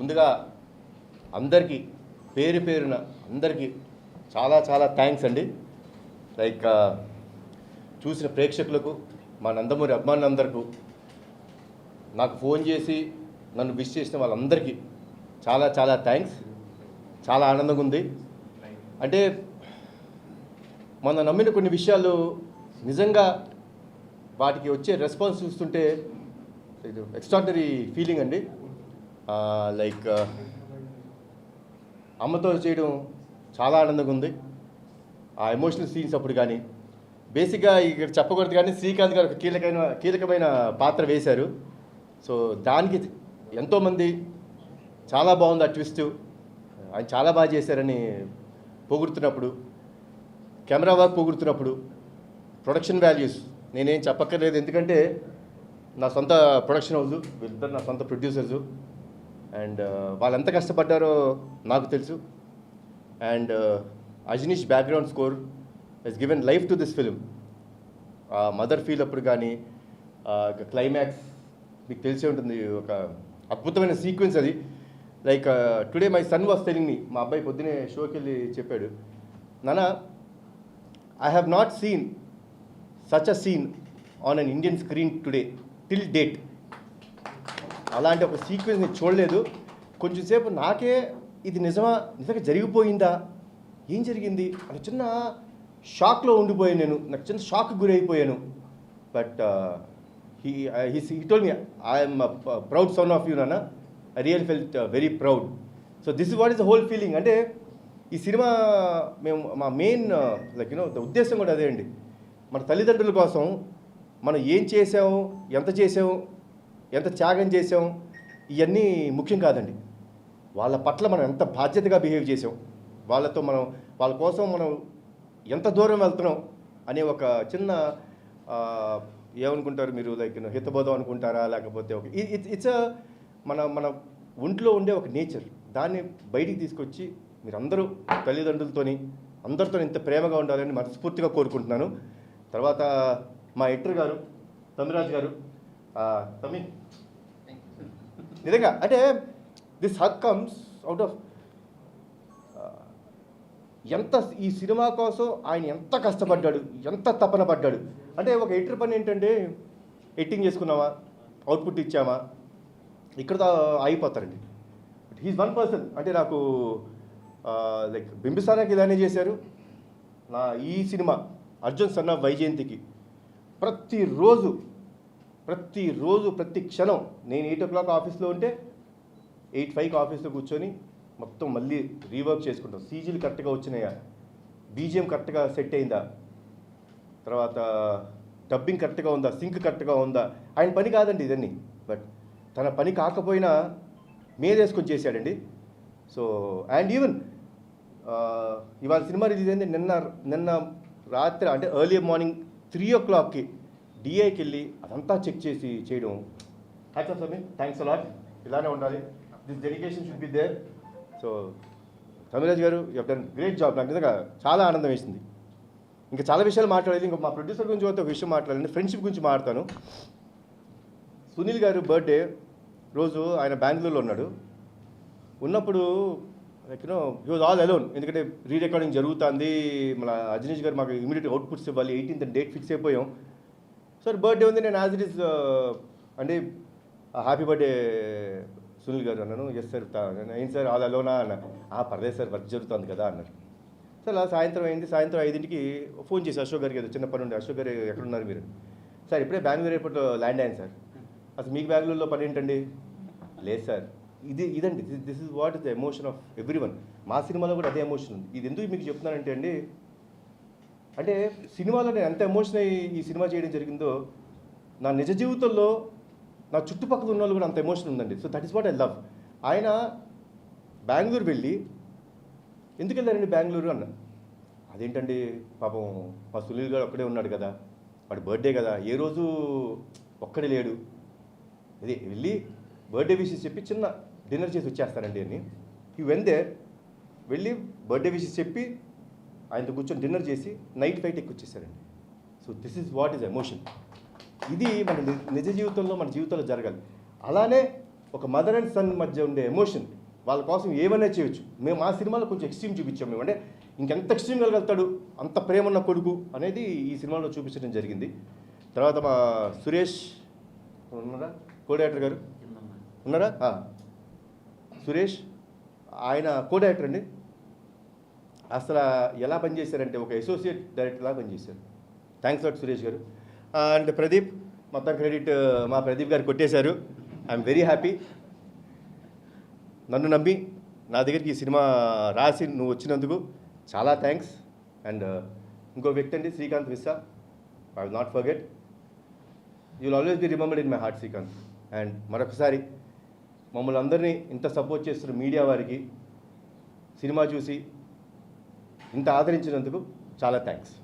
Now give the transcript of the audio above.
ముందుగా అందరికీ పేరు పేరున అందరికీ చాలా చాలా థ్యాంక్స్ అండి. లైక్ చూసిన ప్రేక్షకులకు మా నందమూరి అభిమానులందరికీ నాకు ఫోన్ చేసి నన్ను విష్ చేసిన వాళ్ళందరికీ చాలా చాలా థ్యాంక్స్. చాలా ఆనందంగా ఉంది. అంటే మనం నమ్మిన కొన్ని విషయాలు నిజంగా వాటికి వచ్చే రెస్పాన్స్ చూస్తుంటే ఇది ఎక్స్ట్రాడనరీ ఫీలింగ్ అండి. లైక్ అమ్మతో చేయడం చాలా ఆనందంగా ఉంది ఆ ఎమోషనల్ సీన్స్ అప్పుడు కానీ బేసిక్గా ఇక్కడ చెప్పకూడదు కానీ శ్రీకాంత్ గారు ఒక కీలకమైన కీలకమైన పాత్ర వేశారు. సో దానికి ఎంతోమంది చాలా బాగుంది ఆ ట్విస్ట్. ఆయన చాలా బాగా చేశారని పొగుడుతున్నప్పుడు కెమెరా వర్క్ పొగుడుతున్నప్పుడు ప్రొడక్షన్ వాల్యూస్ నేనేం చెప్పక్కర్లేదు ఎందుకంటే నా సొంత ప్రొడక్షన్ హౌస్ వీళ్ళిద్దరు నా సొంత ప్రొడ్యూసర్సు. అండ్ uh, వాళ్ళు ఎంత కష్టపడ్డారో నాకు తెలుసు. And Ajaneesh background score he's given life to this film mother feel అప్పుడు కానీ క్లైమాక్స్ మీకు తెలిసే ఉంటుంది. ఒక అద్భుతమైన సీక్వెన్స్ అది. Like today my son was telling me మా అబ్బాయి పొద్దునే షోకి వెళ్ళి చెప్పాడు నాన్న I have not seen such a scene on an Indian screen today till date అలాంటి ఒక సీక్వెన్స్ నేను చూడలేదు. కొంచెంసేపు నాకే ఇది నిజమా నిజంగా జరిగిపోయిందా ఏం జరిగింది అని చిన్న షాక్లో ఉండిపోయాను నేను. నాకు చిన్న shock గురైపోయాను. But he he told me I'm proud son of you నాన్న. I real felt very proud so this what is the whole feeling అంటే ఈ సినిమా మేము మా మెయిన్ లైక్ యూనో ఉద్దేశం కూడా అదే అండి. మన తల్లిదండ్రుల కోసం మనం ఏం చేసాము ఎంత చేసాము ఎంత త్యాగం చేసాం ఇవన్నీ ముఖ్యం కాదండి. వాళ్ళ పట్ల మనం ఎంత బాధ్యతగా బిహేవ్ చేసాం వాళ్ళతో మనం వాళ్ళ కోసం మనం ఎంత దూరం వెళ్తున్నాం అనే ఒక చిన్న ఏమనుకుంటారు మీరు? లైక్ హితబోధం అనుకుంటారా? లేకపోతే ఒక ఇట్స్ మన మన ఒంట్లో ఉండే ఒక నేచర్. దాన్ని బయటికి తీసుకొచ్చి మీరందరూ తల్లిదండ్రులతోని అందరితో ఇంత ప్రేమగా ఉండాలని మనస్ఫూర్తిగా కోరుకుంటున్నాను. తర్వాత మా ఎట్టర్ గారు తమిరాజ్ గారు ఆ, తమి నిజంగా అంటే this hack comes out of ఎంత ఈ సినిమా కోసం ఆయన ఎంత కష్టపడ్డాడు ఎంత తపన పడ్డాడు. అంటే ఒక ఎడిటర్ పని ఏంటంటే ఎడిటింగ్ చేసుకున్నామా అవుట్పుట్ ఇచ్చామా ఇక్కడ అయిపోతారండి హీస్ వన్ పర్సన్ అంటే నాకు లైక్ బింబిసారాకి ఇలానే చేశారు. నా ఈ సినిమా అర్జున్ సన్న వైజయంతికి ప్రతిరోజు ప్రతిరోజు ప్రతి క్షణం నేను ఎయిట్ ఓ క్లాక్ ఆఫీస్లో ఉంటే ఎయిట్ ఫైవ్కి ఆఫీస్లో కూర్చొని మొత్తం మళ్ళీ రీవర్క్ చేసుకుంటాం. సీజీలు కరెక్ట్గా వచ్చినాయా? బీజిఎం కరెక్ట్గా సెట్ అయిందా? తర్వాత డబ్బింగ్ కరెక్ట్గా ఉందా? సింక్ కరెక్ట్గా ఉందా? ఆయన పని కాదండి ఇదన్నీ. బట్ తన పని కాకపోయినా మేదేసుకొని చేశాడండి. సో అండ్ ఈవెన్ ఇవాళ సినిమా రిలీజ్ అయింది నిన్న నిన్న రాత్రి అంటే ఎర్లీ మార్నింగ్ త్రీ ఓ క్లాక్కి డిఐకి వెళ్ళి అదంతా చెక్ చేసి చేయడం. Hats off Sameer thanks a lot ఇలానే ఉండాలి. This dedication should be there so Tamiraj గారు యూ డన్ గ్రేట్ జాబ్ నాకు నిజంగా చాలా ఆనందం వేసింది. ఇంకా చాలా విషయాలు మాట్లాడేది ఇంకా మా ప్రొడ్యూసర్ గురించి ఒక విషయం మాట్లాడాలి ఫ్రెండ్షిప్ గురించి మాట్లాడతాను. సునీల్ గారు బర్త్డే రోజు ఆయన బెంగళూరులో ఉన్నాడు. ఉన్నప్పుడు like you know he was all alone ఎందుకంటే రీ రికార్డింగ్ జరుగుతుంది. మన అజనీష్ గారు మాకు ఇమీడియట్ అవుట్పుట్స్ ఇవ్వాలి. ఎయిటీన్త్ డేట్ ఫిక్స్ అయిపోయాం. సార్ బర్త్డే ఉంది నేను యాజ్ ఇట్ ఈస్ అంటే హ్యాపీ బర్త్డే సునీల్ గారు అన్నాను. ఎస్ సార్ అయింది సార్ ఆల్ అలోనా అన్న. "ఆ, పర్లేదు సార్ వర్క్ జరుగుతుంది కదా అన్నారు సార్ అలా సాయంత్రం అయింది. సాయంత్రం ఐదింటికి ఫోన్ చేసి అశోక్ గారికి ఏదో చిన్న పని ఉండే అశోక్ గారు ఎక్కడున్నారు మీరు? సార్ ఇప్పుడే బెంగళూరు ఎయిర్పోర్ట్లో ల్యాండ్ అయ్యాను సార్ అసలు మీకు బెంగళూరులో పని ఏంటండి? లేదు సార్ ఇది ఇదండి. This is what is the emotion of every one మా సినిమాలో కూడా అదే ఎమోషన్ ఉంది. ఇది ఎందుకు మీకు చెప్తున్నానంటే అండి అంటే సినిమాలో నేను ఎంత ఎమోషన్ అయ్యి ఈ సినిమా చేయడం జరిగిందో నా నిజ జీవితంలో నా చుట్టుపక్కల ఉన్న వాళ్ళు కూడా అంత ఎమోషన్ ఉందండి. So that is what I love ఆయన బెంగళూరు వెళ్ళి ఎందుకు వెళ్ళారండి బెంగళూరు? అన్న. అదేంటండి పాపం మా సునీల్ గారు ఒక్కడే ఉన్నాడు కదా వాడి బర్త్డే కదా ఏ రోజు ఒక్కడే లేడు. ఇది వెళ్ళి బర్త్డే విషెస్ చెప్పి చిన్న డిన్నర్ చేసి వచ్చేస్తానండి అని. ఈ వెందే వెళ్ళి బర్త్డే విషెస్ చెప్పి ఆయనతో కూర్చొని డిన్నర్ చేసి నైట్ ఫ్లైట్ ఎక్కువ వచ్చేసారండి so this is what is emotion ఇది మన నిజ జీవితంలో మన జీవితంలో జరగాలి. అలానే ఒక మదర్ అండ్ సన్ మధ్య ఉండే ఎమోషన్ వాళ్ళ కోసం ఏమైనా చేయొచ్చు. మేము మా సినిమాలో కొంచెం ఎక్స్ట్రీమ్ చూపించాం మేము. అంటే ఇంకెంత ఎక్స్ట్రీమ్ వెళ్ళగలుగుతాడు అంత ప్రేమ ఉన్న కొడుకు అనేది ఈ సినిమాలో చూపించడం జరిగింది. తర్వాత మా సురేష్ ఉన్నారా? కోడేటర్ గారు? ఉన్నారా? ఆ. సురేష్ ఆయన కో డైరెక్టర్ అండి. అసలు ఎలా పనిచేశారంటే ఒక అసోసియేట్ డైరెక్టర్లా పనిచేశారు. థ్యాంక్స్ లాట్ సురేష్ గారు. అండ్ ప్రదీప్ మొత్తం క్రెడిట్ uh, మా ప్రదీప్ గారు కొట్టేశారు. ఐఎమ్ వెరీ హ్యాపీ నన్ను నమ్మి నా దగ్గరికి ఈ సినిమా రాసి నువ్వు వచ్చినందుకు చాలా థ్యాంక్స్ అండ్ uh, ఇంకో వ్యక్తి అండి Srikanth Vissa I will not forget you will always be remembered in my heart Srikanth. And మరొకసారి మమ్మల్ని అందరినీ ఇంత సపోర్ట్ చేస్తున్న మీడియా వారికి సినిమా చూసి ఇంత ఆదరించినందుకు చాలా థ్యాంక్స్